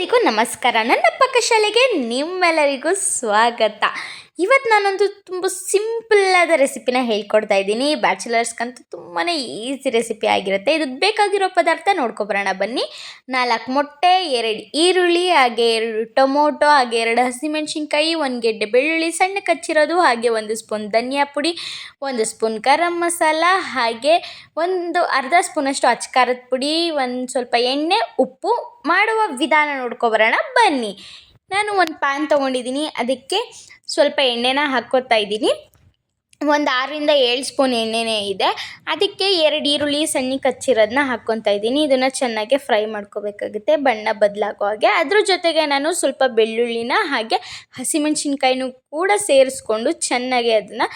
ಎಲ್ಲರಿಗೂ ನಮಸ್ಕಾರ. ನನ್ನ ಪಕ್ಕ ಶಾಲೆಗೆ ನಿಮ್ಮೆಲ್ಲರಿಗೂ ಸ್ವಾಗತ. ಇವತ್ತು ನಾನೊಂದು ತುಂಬ ಸಿಂಪಲ್ಲಾದ ರೆಸಿಪಿನ ಹೇಳ್ಕೊಡ್ತಾ ಇದ್ದೀನಿ. ಬ್ಯಾಚುಲರ್ಸ್ಗಂತೂ ತುಂಬಾ ಈಸಿ ರೆಸಿಪಿ ಆಗಿರುತ್ತೆ. ಇದಕ್ಕೆ ಬೇಕಾಗಿರೋ ಪದಾರ್ಥ ನೋಡ್ಕೊಬರೋಣ. ಬನ್ನಿ. ನಾಲ್ಕು ಮೊಟ್ಟೆ, ಎರಡು ಈರುಳ್ಳಿ, ಹಾಗೆ ಎರಡು ಟೊಮೊಟೊ, ಹಾಗೆ ಎರಡು ಹಸಿಮೆಣಸಿನ್ಕಾಯಿ, ಒಂದು ಗೆಡ್ಡೆ ಬೆಳ್ಳುಳ್ಳಿ, ಸಣ್ಣ ಕಚ್ಚಿರೋದು, ಹಾಗೆ ಒಂದು ಸ್ಪೂನ್ ಧನಿಯಾ ಪುಡಿ, ಒಂದು ಸ್ಪೂನ್ ಗರಂ ಮಸಾಲ, ಹಾಗೆ ಒಂದು ಅರ್ಧ ಸ್ಪೂನಷ್ಟು ಅಚ್ಚಕಾರದ ಪುಡಿ, ಒಂದು ಸ್ವಲ್ಪ ಎಣ್ಣೆ, ಉಪ್ಪು ಮಾಡುವ ವಿಧಾನ ನೋಡ್ಕೊಬರೋಣ. ಬನ್ನಿ. ನಾನು ಒಂದು ಪ್ಯಾನ್ ತೊಗೊಂಡಿದ್ದೀನಿ ಅದಕ್ಕೆ ಸ್ವಲ್ಪ ಎಣ್ಣೆನ ಹಾಕ್ಕೋತಾ ಇದ್ದೀನಿ. ಒಂದು ಆರರಿಂದ ಏಳು ಸ್ಪೂನ್ ಎಣ್ಣೆನೇ ಇದೆ. ಅದಕ್ಕೆ ಎರಡು ಈರುಳ್ಳಿ, ಸಣ್ಣ ಕಚ್ಚಿರೋದನ್ನ ಹಾಕ್ಕೊತಾ ಇದ್ದೀನಿ. ಇದನ್ನು ಚೆನ್ನಾಗಿ ಫ್ರೈ ಮಾಡ್ಕೋಬೇಕಾಗುತ್ತೆ. ಬಣ್ಣ ಬದಲಾಗೋ ಹಾಗೆ. ಅದ್ರ ಜೊತೆಗೆ ನಾನು ಸ್ವಲ್ಪ ಬೆಳ್ಳುಳ್ಳಿನ ಹಾಗೆ ಹಸಿಮೆಣ್ಸಿನ್ಕಾಯಿನೂ ಕೂಡ ಸೇರಿಸ್ಕೊಂಡು ಚೆನ್ನಾಗಿ ಅದನ್ನು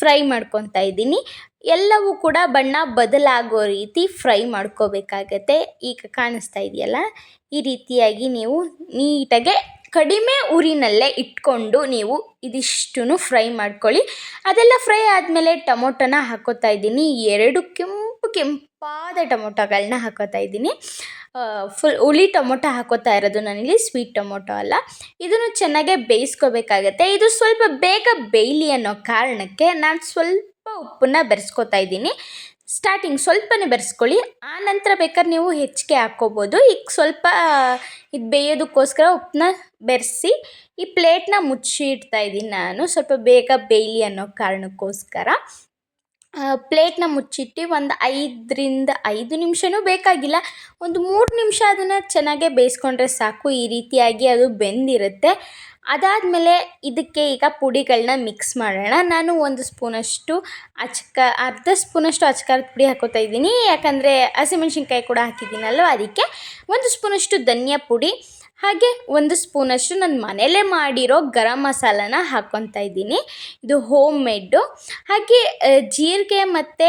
ಫ್ರೈ ಮಾಡ್ಕೊತಾ ಇದ್ದೀನಿ. ಎಲ್ಲವೂ ಕೂಡ ಬಣ್ಣ ಬದಲಾಗೋ ರೀತಿ ಫ್ರೈ ಮಾಡ್ಕೋಬೇಕಾಗತ್ತೆ. ಈಗ ಕಾಣಿಸ್ತಾ ಇದೆಯಲ್ಲ? ಈ ರೀತಿಯಾಗಿ ನೀವು ನೀಟಾಗೆ ಕಡಿಮೆ ಊರಿನಲ್ಲೇ ಇಟ್ಕೊಂಡು ನೀವು ಇದಿಷ್ಟು ಫ್ರೈ ಮಾಡ್ಕೊಳ್ಳಿ. ಅದೆಲ್ಲ ಫ್ರೈ ಆದಮೇಲೆ ಟೊಮೊಟೊನ ಹಾಕೋತಾ ಇದ್ದೀನಿ. ಎರಡು ಕೆಂಪು ಕೆಂಪಾದ ಟೊಮೊಟೊಗಳನ್ನ ಹಾಕೋತಾ ಇದ್ದೀನಿ. ಫುಲ್ ಹುಳಿ ಟೊಮೊಟೊ ಹಾಕೋತಾ ಇರೋದು ನಾನಿಲ್ಲಿ, ಸ್ವೀಟ್ ಟೊಮೊಟೊ ಅಲ್ಲ. ಇದನ್ನು ಚೆನ್ನಾಗೆ ಬೇಯಿಸ್ಕೋಬೇಕಾಗತ್ತೆ. ಇದು ಸ್ವಲ್ಪ ಬೇಗ ಬೇಯಲಿ ಅನ್ನೋ ಕಾರಣಕ್ಕೆ ನಾನು ಸ್ವಲ್ಪ ಉಪ್ಪನ್ನ ಬೆರೆಸ್ಕೋತಾ ಇದ್ದೀನಿ. ಸ್ಟಾರ್ಟಿಂಗ್ ಸ್ವಲ್ಪನೇ ಬೆರೆಸ್ಕೊಳ್ಳಿ. ಆ ನಂತರ ಬೇಕಾದ್ರೆ ನೀವು ಹೆಚ್ಚಿಗೆ ಹಾಕ್ಕೋಬೋದು. ಈಗ ಸ್ವಲ್ಪ ಇದು ಬೇಯೋದಕ್ಕೋಸ್ಕರ ಉಪ್ಪನ್ನ ಬೆರೆಸಿ ಈ ಪ್ಲೇಟ್ನ ಮುಚ್ಚಿ ಇಡ್ತಾ ಇದ್ದೀನಿ ನಾನು. ಸ್ವಲ್ಪ ಬೇಗ ಬೇಯಲಿ ಅನ್ನೋ ಕಾರಣಕ್ಕೋಸ್ಕರ. ಪ್ಲೇಟ್ನ ಮುಚ್ಚಿಟ್ಟು ಒಂದು ಐದರಿಂದ ಐದು ನಿಮಿಷವೂ ಬೇಕಾಗಿಲ್ಲ. ಒಂದು ಮೂರು ನಿಮಿಷ ಅದನ್ನು ಚೆನ್ನಾಗೇ ಬೇಯಿಸ್ಕೊಂಡ್ರೆ ಸಾಕು. ಈ ರೀತಿಯಾಗಿ ಅದು ಬೆಂದಿರುತ್ತೆ. ಅದಾದಮೇಲೆ ಇದಕ್ಕೆ ಈಗ ಪುಡಿಗಳನ್ನ ಮಿಕ್ಸ್ ಮಾಡೋಣ. ನಾನು ಒಂದು ಸ್ಪೂನಷ್ಟು ಅಚ್ಕ, ಅರ್ಧ ಸ್ಪೂನಷ್ಟು ಅಚ್ಕಾರದ ಪುಡಿ ಹಾಕೋತಾ ಇದ್ದೀನಿ. ಯಾಕಂದರೆ ಹಸಿಮೆಣ್ಸಿನ್ಕಾಯಿ ಕೂಡ ಹಾಕಿದ್ದೀನಲ್ವ, ಅದಕ್ಕೆ ಒಂದು ಸ್ಪೂನಷ್ಟು ಧನಿಯಾ ಪುಡಿ. ಹಾಗೆ ಒಂದು ಸ್ಪೂನಷ್ಟು ನಾನು ಮನೆಯಲ್ಲೇ ಮಾಡಿರೋ ಗರಂ ಮಸಾಲಾನ ಹಾಕ್ಕೊತಾ ಇದ್ದೀನಿ. ಇದು ಹೋಮ್ ಮೇಡು ಹಾಗೆ ಜೀರಿಗೆ ಮತ್ತು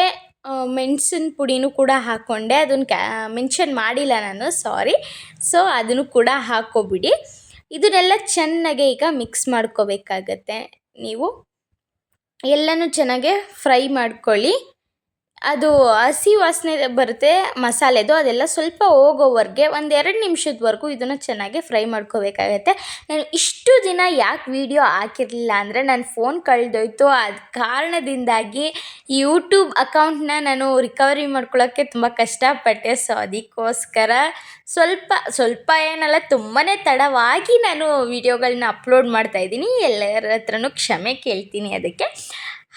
ಮೆಣಸಿನ ಪುಡಿನೂ ಕೂಡ ಹಾಕ್ಕೊಂಡೆ ಅದನ್ನು ಕ್ಯಾ ಮೆನ್ಷನ್ ಮಾಡಿಲ್ಲ ನಾನು ಸಾರಿ ಸೊ ಅದನ್ನು ಕೂಡ ಹಾಕ್ಕೊಬಿಡಿ ಇದನ್ನೆಲ್ಲ ಚೆನ್ನಾಗೆ ಈಗ ಮಿಕ್ಸ್ ಮಾಡ್ಕೋಬೇಕಾಗತ್ತೆ. ನೀವು ಎಲ್ಲನೂ ಚೆನ್ನಾಗೆ ಫ್ರೈ ಮಾಡ್ಕೊಳ್ಳಿ. ಅದು ಹಸಿ ವಾಸನೆ ಬರುತ್ತೆ ಮಸಾಲೆದು ಅದೆಲ್ಲ ಸ್ವಲ್ಪ ಹೋಗೋವರೆಗೆ ಒಂದು ಎರಡು ನಿಮಿಷದವರೆಗೂ ಇದನ್ನು ಚೆನ್ನಾಗಿ ಫ್ರೈ ಮಾಡ್ಕೋಬೇಕಾಗತ್ತೆ. ನಾನು ಇಷ್ಟು ದಿನ ಯಾಕೆ ವೀಡಿಯೋ ಹಾಕಿರಲಿಲ್ಲ ಅಂದರೆ ನನ್ನ ಫೋನ್ ಕಳೆದೋಯ್ತು. ಅದು ಕಾರಣದಿಂದಾಗಿ ಯೂಟ್ಯೂಬ್ ಅಕೌಂಟ್ನ ನಾನು ರಿಕವರಿ ಮಾಡ್ಕೊಳ್ಳೋಕ್ಕೆ ತುಂಬ ಕಷ್ಟಪಟ್ಟೆ. ಸೊ ಅದಕ್ಕೋಸ್ಕರ ಸ್ವಲ್ಪ ಸ್ವಲ್ಪ ಏನಲ್ಲ ತುಂಬಾ ತಡವಾಗಿ ನಾನು ವೀಡಿಯೋಗಳನ್ನ ಅಪ್ಲೋಡ್ ಮಾಡ್ತಾಯಿದ್ದೀನಿ ಎಲ್ಲರ ಹತ್ರನೂ ಕ್ಷಮೆ ಕೇಳ್ತೀನಿ ಅದಕ್ಕೆ.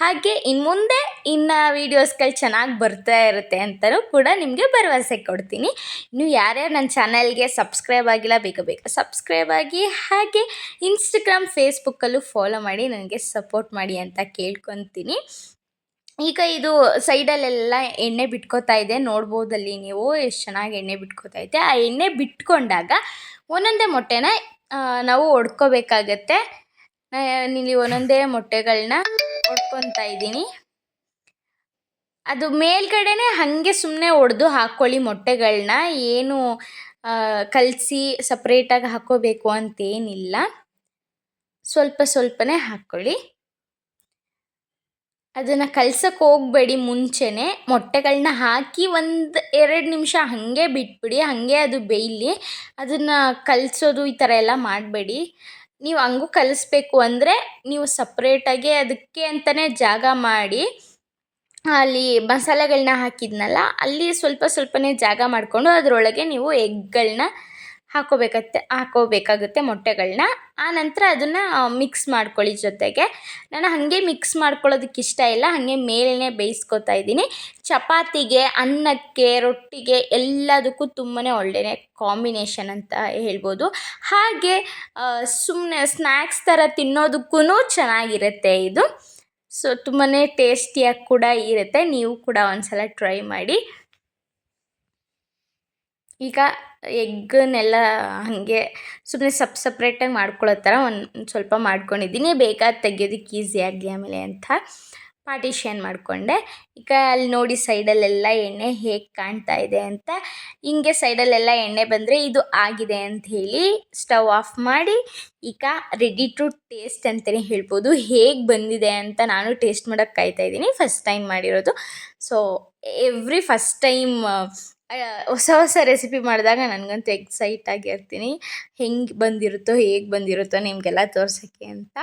ಹಾಗೆ ಇನ್ನು ಮುಂದೆ ಇನ್ನು ವೀಡಿಯೋಸ್ಗಳು ಚೆನ್ನಾಗಿ ಬರ್ತಾ ಇರುತ್ತೆ ಅಂತಲೂ ಕೂಡ ನಿಮಗೆ ಭರವಸೆ ಕೊಡ್ತೀನಿ. ಇನ್ನು ಯಾರ್ಯಾರು ನನ್ನ ಚಾನಲ್ಗೆ ಸಬ್ಸ್ಕ್ರೈಬ್ ಆಗಿಲ್ಲ, ಬೇಗ ಬೇಗ ಸಬ್ಸ್ಕ್ರೈಬ್ ಆಗಿ, ಹಾಗೆ ಇನ್ಸ್ಟಾಗ್ರಾಮ್ ಫೇಸ್ಬುಕ್ಕಲ್ಲೂ ಫಾಲೋ ಮಾಡಿ, ನನಗೆ ಸಪೋರ್ಟ್ ಮಾಡಿ ಅಂತ ಕೇಳ್ಕೊತೀನಿ. ಈಗ ಇದು ಸೈಡಲ್ಲೆಲ್ಲ ಎಣ್ಣೆ ಬಿಟ್ಕೋತಾ ಇದೆ, ನೋಡ್ಬೋದಲ್ಲಿ ನೀವು ಎಷ್ಟು ಚೆನ್ನಾಗಿ ಎಣ್ಣೆ ಬಿಟ್ಕೋತಾ ಇದೆ. ಆ ಎಣ್ಣೆ ಬಿಟ್ಕೊಂಡಾಗ ಒಂದೊಂದೇ ಮೊಟ್ಟೆನ ನಾವು ಒಡ್ಕೋಬೇಕಾಗತ್ತೆ. ಇಲ್ಲಿ ಒಂದೊಂದೇ ಮೊಟ್ಟೆಗಳನ್ನ ಒಡ್ಕೊತಾ ಇದ್ದೀನಿ. ಅದು ಮೇಲ್ಗಡೆನೇ ಹಾಗೆ ಸುಮ್ಮನೆ ಒಡೆದು ಹಾಕ್ಕೊಳ್ಳಿ ಮೊಟ್ಟೆಗಳನ್ನ ಏನು ಕಲಸಿ ಸಪ್ರೇಟಾಗಿ ಹಾಕ್ಕೋಬೇಕು ಅಂತೇನಿಲ್ಲ. ಸ್ವಲ್ಪ ಸ್ವಲ್ಪನೇ ಹಾಕ್ಕೊಳ್ಳಿ ಅದನ್ನು ಕಲ್ಸಕ್ಕೆ ಹೋಗಬೇಡಿ ಮುಂಚೆನೇ. ಮೊಟ್ಟೆಗಳನ್ನ ಹಾಕಿ ಒಂದು ಎರಡು ನಿಮಿಷ ಹಾಗೆ ಬಿಟ್ಬಿಡಿ. ಹಾಗೆ ಅದು ಬೇಯಲಿ. ಅದನ್ನು ಕಲಿಸೋದು ಈ ಥರ ಎಲ್ಲ ಮಾಡಬೇಡಿ. ನೀವು ಹಂಗೂ ಕಲಿಸ್ಬೇಕು ಅಂದರೆ ನೀವು ಸಪ್ರೇಟಾಗಿ ಅದಕ್ಕೆ ಅಂತಲೇ ಜಾಗ ಮಾಡಿ, ಅಲ್ಲಿ ಮಸಾಲೆಗಳನ್ನ ಹಾಕಿದ್ನಲ್ಲ, ಅಲ್ಲಿ ಸ್ವಲ್ಪ ಸ್ವಲ್ಪನೇ ಜಾಗ ಮಾಡಿಕೊಂಡು ಅದರೊಳಗೆ ನೀವು ಎಗ್ಗಳನ್ನ ಹಾಕ್ಕೋಬೇಕತ್ತೆ ಹಾಕೋಬೇಕಾಗುತ್ತೆ ಮೊಟ್ಟೆಗಳನ್ನ ಆ ನಂತರ ಅದನ್ನು ಮಿಕ್ಸ್ ಮಾಡ್ಕೊಳ್ಳಿ ಜೊತೆಗೆ. ನಾನು ಹಾಗೆ ಮಿಕ್ಸ್ ಮಾಡ್ಕೊಳ್ಳೋದಕ್ಕೆ ಇಷ್ಟ ಇಲ್ಲ, ಹಾಗೆ ಮೇಲೇ ಬೇಯಿಸ್ಕೊತಾ ಇದ್ದೀನಿ. ಚಪಾತಿಗೆ, ಅನ್ನಕ್ಕೆ, ರೊಟ್ಟಿಗೆ ಎಲ್ಲದಕ್ಕೂ ತುಂಬಾ ಒಳ್ಳೆಯ ಕಾಂಬಿನೇಷನ್ ಅಂತ ಹೇಳ್ಬೋದು. ಹಾಗೆ ಸುಮ್ಮನೆ ಸ್ನ್ಯಾಕ್ಸ್ ಥರ ತಿನ್ನೋದಕ್ಕೂ ಚೆನ್ನಾಗಿರುತ್ತೆ ಇದು. ಸೊ ತುಂಬಾ ಟೇಸ್ಟಿಯಾಗಿ ಕೂಡ ಇರುತ್ತೆ. ನೀವು ಕೂಡ ಒಂದು ಸಲ ಟ್ರೈ ಮಾಡಿ. ಈಗ ಎಗ್ಗನ್ನೆಲ್ಲ ಹಾಗೆ ಸುಮ್ಮನೆ ಸಪ್ ಸಪ್ರೇಟಾಗಿ ಮಾಡ್ಕೊಳ್ಳೋ ಥರ ಒಂದು ಸ್ವಲ್ಪ ಮಾಡ್ಕೊಂಡಿದ್ದೀನಿ. ಬೇಕಾದ ತೆಗಿಯೋದಕ್ಕೆ ಈಸಿ ಆಗಲಿ ಆಮೇಲೆ ಅಂತ ಪಾರ್ಟಿಷನ್ ಮಾಡಿಕೊಂಡೆ. ಈಗ ಅಲ್ಲಿ ನೋಡಿ ಸೈಡಲ್ಲೆಲ್ಲ ಎಣ್ಣೆ ಹೇಗೆ ಕಾಣ್ತಾ ಇದೆ ಅಂತ. ಹಿಂಗೆ ಸೈಡಲ್ಲೆಲ್ಲ ಎಣ್ಣೆ ಬಂದರೆ ಇದು ಆಗಿದೆ ಅಂತ ಹೇಳಿ ಸ್ಟವ್ ಆಫ್ ಮಾಡಿ ಈಗ ರೆಡಿ ಟು ಟೇಸ್ಟ್ ಅಂತಲೇ ಹೇಳ್ಬೋದು. ಹೇಗೆ ಬಂದಿದೆ ಅಂತ ನಾನು ಟೇಸ್ಟ್ ಮಾಡೋಕ್ಕೆ ಕಾಯ್ತಾ ಇದ್ದೀನಿ. ಫಸ್ಟ್ ಟೈಮ್ ಮಾಡಿರೋದು. ಸೊ ಎವ್ರಿ ಫಸ್ಟ್ ಟೈಮ್ ಹೊಸ ಹೊಸ ರೆಸಿಪಿ ಮಾಡಿದಾಗ ನನಗಂತೂ ಎಕ್ಸೈಟ್ ಆಗಿರ್ತೀನಿ ಹೆಂಗೆ ಬಂದಿರುತ್ತೋ, ಹೇಗೆ ಬಂದಿರುತ್ತೋ ನಿಮಗೆಲ್ಲ ತೋರ್ಸೋಕ್ಕೆ ಅಂತ.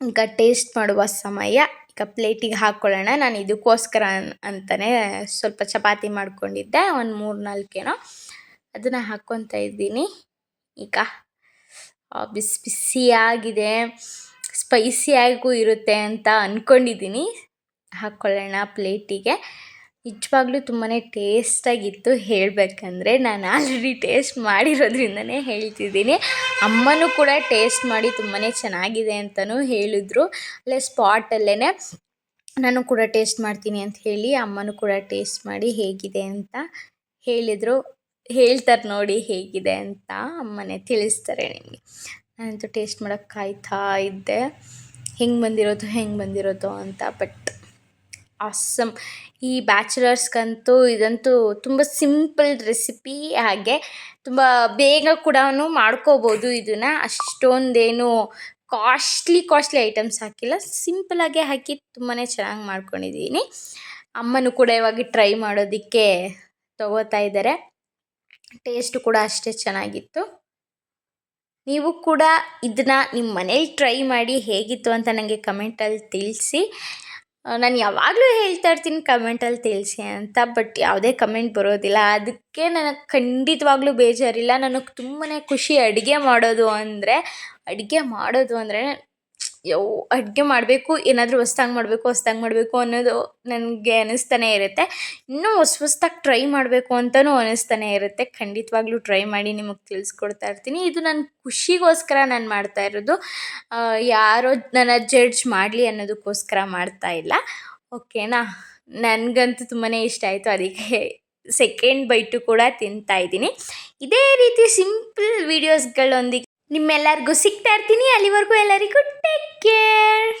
ಈಗ ಟೇಸ್ಟ್ ಮಾಡುವ ಸಮಯ. ಈಗ ಪ್ಲೇಟಿಗೆ ಹಾಕ್ಕೊಳ್ಳೋಣ ನಾನು ಇದಕ್ಕೋಸ್ಕರ ಅಂತಲೇ ಸ್ವಲ್ಪ ಚಪಾತಿ ಮಾಡ್ಕೊಂಡಿದ್ದೆ. ಒಂದು ಮೂರು ನಾಲ್ಕೇನೋ ಅದನ್ನು ಹಾಕ್ಕೊತಾ ಇದ್ದೀನಿ. ಈಗ ಬಿಸಿ, ಬಿಸಿಯಾಗಿದೆ. ಸ್ಪೈಸಿಯಾಗೂ ಇರುತ್ತೆ ಅಂತ ಅಂದ್ಕೊಂಡಿದ್ದೀನಿ ಹಾಕ್ಕೊಳ್ಳೋಣ ಪ್ಲೇಟಿಗೆ ನಿಜವಾಗ್ಲೂ ತುಂಬಾ ಟೇಸ್ಟಾಗಿತ್ತು. ಹೇಳಬೇಕಂದ್ರೆ ನಾನು ಆಲ್ರೆಡಿ ಟೇಸ್ಟ್ ಮಾಡಿರೋದ್ರಿಂದನೇ ಹೇಳ್ತಿದ್ದೀನಿ. ಅಮ್ಮನೂ ಕೂಡ ಟೇಸ್ಟ್ ಮಾಡಿ ತುಂಬಾ ಚೆನ್ನಾಗಿದೆ ಅಂತಲೂ ಹೇಳಿದ್ರು. ಅಲ್ಲೇ ಸ್ಪಾಟಲ್ಲೇ ನಾನು ಕೂಡ ಟೇಸ್ಟ್ ಮಾಡ್ತೀನಿ ಅಂತ ಹೇಳಿ ಅಮ್ಮನೂ ಕೂಡ ಟೇಸ್ಟ್ ಮಾಡಿ ಹೇಗಿದೆ ಅಂತ ಹೇಳಿದರು. ಹೇಳ್ತಾರೆ ನೋಡಿ ಹೇಗಿದೆ ಅಂತ ಅಮ್ಮನೇ ತಿಳಿಸ್ತಾರೆ ನಿಮಗೆ. ನಾನಂತೂ ಟೇಸ್ಟ್ ಮಾಡೋಕ್ಕೆ ಕಾಯ್ತಾ ಇದ್ದೆ. ಹೆಂಗೆ ಬಂದಿರೋದು ಹೆಂಗೆ ಬಂದಿರೋದು ಅಂತ, ಬಟ್ ಆಸಮ್ ಈ ಬ್ಯಾಚುಲರ್ಸ್ಗಂತೂ ಇದಂತೂ ತುಂಬ ಸಿಂಪಲ್ ರೆಸಿಪಿ ಹಾಗೆ ತುಂಬ ಬೇಗ ಕೂಡ ಮಾಡ್ಕೋಬೋದು ಇದನ್ನು. ಅಷ್ಟೊಂದೇನು ಕಾಸ್ಟ್ಲಿ ಕಾಸ್ಟ್ಲಿ ಐಟಮ್ಸ್ ಹಾಕಿಲ್ಲ. ಸಿಂಪಲಾಗೆ ಹಾಕಿ ತುಂಬಾ ಚೆನ್ನಾಗಿ ಮಾಡ್ಕೊಂಡಿದ್ದೀನಿ ಅಮ್ಮನೂ ಕೂಡ ಇವಾಗ ಟ್ರೈ ಮಾಡೋದಕ್ಕೆ ತಗೋತಾ ಇದ್ದಾರೆ ಟೇಸ್ಟು ಕೂಡ ಅಷ್ಟೇ ಚೆನ್ನಾಗಿತ್ತು. ನೀವು ಕೂಡ ಇದನ್ನ ನಿಮ್ಮ ಮನೇಲಿ ಟ್ರೈ ಮಾಡಿ ಹೇಗಿತ್ತು ಅಂತ ನನಗೆ ಕಮೆಂಟಲ್ಲಿ ತಿಳಿಸಿ. ನಾನು ಯಾವಾಗಲೂ ಹೇಳ್ತಾ ಇರ್ತೀನಿ ಕಮೆಂಟಲ್ಲಿ ತಿಳಿಸಿ ಅಂತ ಬಟ್ ಯಾವುದೇ ಕಮೆಂಟ್ ಬರೋದಿಲ್ಲ. ಅದಕ್ಕೆ ನನಗೆ ಖಂಡಿತವಾಗ್ಲೂ ಬೇಜಾರಿಲ್ಲ. ನನಗೆ ತುಂಬಾ ಖುಷಿ ಅಡುಗೆ ಮಾಡೋದು ಅಂದರೆ, ಅಡುಗೆ ಮಾಡೋದು ಅಂದರೆ ಅಡುಗೆ ಮಾಡಬೇಕು, ಏನಾದರೂ ಹೊಸ್ದಾಗಿ ಮಾಡಬೇಕು ಹೊಸ್ದಾಗಿ ಮಾಡಬೇಕು ಅನ್ನೋದು ನನಗೆ ಅನ್ನಿಸ್ತಾನೆ ಇರುತ್ತೆ. ಇನ್ನೂ ಹೊಸ ಹೊಸ್ದಾಗಿ ಟ್ರೈ ಮಾಡಬೇಕು ಅಂತಲೂ ಅನ್ನಿಸ್ತಾನೆ ಇರುತ್ತೆ. ಖಂಡಿತವಾಗ್ಲೂ ಟ್ರೈ ಮಾಡಿ ನಿಮಗೆ ತಿಳಿಸ್ಕೊಡ್ತಾ ಇರ್ತೀನಿ. ಇದು ನನ್ನ ಖುಷಿಗೋಸ್ಕರ ನಾನು ಮಾಡ್ತಾ ಇರೋದು. ಯಾರೋ ನನ್ನ ಜಡ್ಜ್ ಮಾಡಲಿ ಅನ್ನೋದಕ್ಕೋಸ್ಕರ ಮಾಡ್ತಾ ಇಲ್ಲ. ಓಕೆನಾ? ನನಗಂತೂ ತುಂಬಾ ಇಷ್ಟ ಆಯಿತು. ಅದಕ್ಕೆ ಸೆಕೆಂಡ್ ಬೈಟು ಕೂಡ ತಿಂತಾ ಇದ್ದೀನಿ. ಇದೇ ರೀತಿ ಸಿಂಪಲ್ ವೀಡಿಯೋಸ್ಗಳೊಂದಿಗೆ ನಿಮ್ಮೆಲ್ಲರಿಗೂ ಸಿಗ್ತಾ ಇರ್ತೀನಿ. ಅಲ್ಲಿವರೆಗೂ ಎಲ್ಲರಿಗೂ ಟೇಕ್ ಕೇರ್